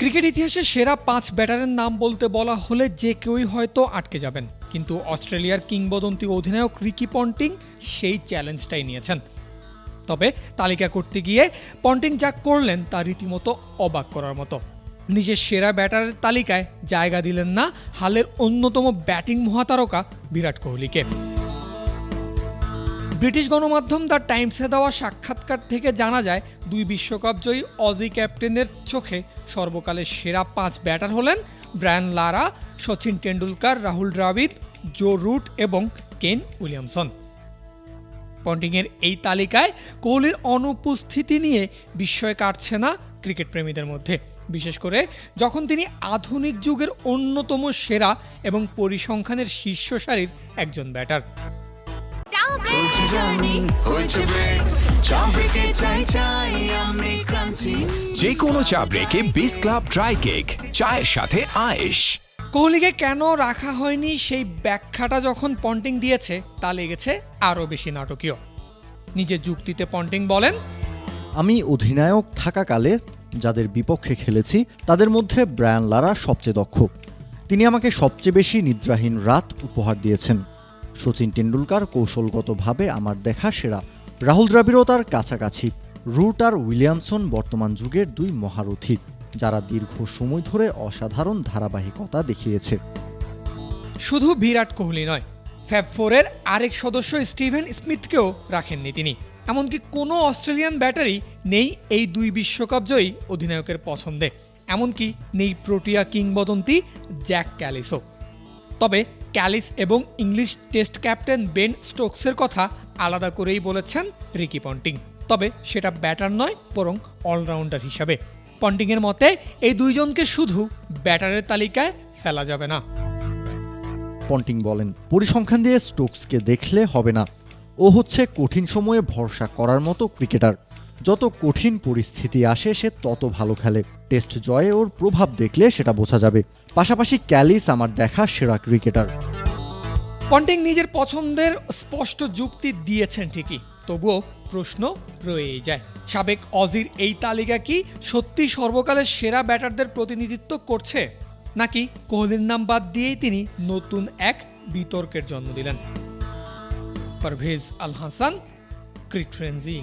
Cricket ইতিহাসে সেরা পাঁচ ব্যাটারের নাম বলতে বলা হলে যে কেউই হয়তো আটকে যাবেন। কিন্তু অস্ট্রেলিয়ার কিংবদন্তি অধিনায়ক রিকি পন্টিং সেই চ্যালেঞ্জটাই নিয়েছেন। তবে তালিকা করতে গিয়ে পন্টিং যা করলেন তা রীতিমতো অবাক করার মতো। নিজের সেরা ব্যাটারের তালিকায় জায়গা দিলেন না হালের অন্যতম ব্যাটিং মহাতারকা বিরাট কোহলিকে। ব্রিটিশ গণমাধ্যম দ্য টাইমসে দেওয়া সাক্ষাৎকার থেকে জানা যায়, দুই বিশ্বকাপ জয়ী অজি ক্যাপ্টেনের চোখে সর্বকালের সেরা পাঁচ ব্যাটার হলেন Brian Lara, Sachin Tendulkar Rahul Dravid Joe Root এবং কেন উইলিয়ামসন। পন্টিংয়ের এই তালিকায় কোহলির অনুপস্থিতি নিয়ে বিস্ময় কাটছে না ক্রিকেট প্রেমীদের মধ্যে। বিশেষ করে যখন তিনি আধুনিক যুগের অন্যতম সেরা এবং পরিসংখ্যানের শীর্ষ সারির একজন ব্যাটার। চলছে জার্নি হয়েছে ব্রেক চা ব্রেকে চাই চাই আমি ক্রান্তি যে কোনো চা ব্রেকে বিস ক্লাব ড্রাই কেক চায়ের সাথে আয়েশ। কোহলিকে কেন রাখা হয়নি সেই ব্যাখ্যাটা যখন পন্টিং দিয়েছে তা লেগেছে আরও বেশি নাটকীয়। নিজের যুক্তিতে পন্টিং বলেন আমি অধিনায়ক থাকাকালে যাদের বিপক্ষে খেলেছি তাদের মধ্যে ব্রায়ান লারা সবচেয়ে দক্ষ। তিনি আমাকে সবচেয়ে বেশি নিদ্রাহীন রাত উপহার দিয়েছেন। সচিন টেন্ডুলকার কৌশলগতভাবে আমার দেখা সেরা রাহুল দ্রাবিড়ও তার কাছাকাছি। রুট আর উইলিয়ামসন বর্তমান যুগের দুই মহারথী, যারা দীর্ঘ সময় ধরে অসাধারণ ধারাবাহিকতা দেখিয়েছে। শুধু বিরাট কোহলি নয়, ফ্যাব ফোরের আরেক সদস্য স্টিভেন স্মিথকেও রাখেননি তিনি। এমনকি কোনো অস্ট্রেলিয়ান ব্যাটারি নেই এই দুই বিশ্বকাপ জয়ী অধিনায়কের পছন্দে। এমনকি নেই প্রোটিয়া কিংবদন্তি জ্যাক ক্যালিসও। তবে ক্যালিস এবং ইংলিশ টেস্ট ক্যাপ্টেন বেন স্টোকসের কথা আলাদা করেই বলেছেন রিকি পন্টিং। তবে সেটা ব্যাটার নয়, বরং অলরাউন্ডার হিসাবে। পন্টিংয়ের মতে, এই দুইজনকে শুধু ব্যাটারের তালিকায় ফেলা যাবে না। পন্টিং বলেন, পরিসংখ্যান দিয়ে স্টোকসকে দেখলে হবে না। ও হচ্ছে কঠিন সময়ে ভরসা করার মতো ক্রিকেটার। যত কঠিন পরিস্থিতি আসে, সে তত ভালো খেলে। টেস্ট জয়ে ওর প্রভাব দেখলে সেটা বোঝা যাবে। পাশাপাশি ক্যালিস আমার দেখা সেরা ক্রিকেটার। পন্টিং নিজের পছন্দের স্পষ্ট যুক্তি দিয়েছেন ঠিকই, তবুও প্রশ্ন রয়েই যায়। সাবেক অজির এই তালিকা কি সত্যি সর্বকালের সেরা ব্যাটারদের প্রতিনিধিত্ব করছে? নাকি কোহলির নাম বাদ দিয়েই তিনি নতুন এক বিতর্কের জন্ম দিলেন? পারভেজ আল হাসান, ক্রিক ফ্রেন্সি।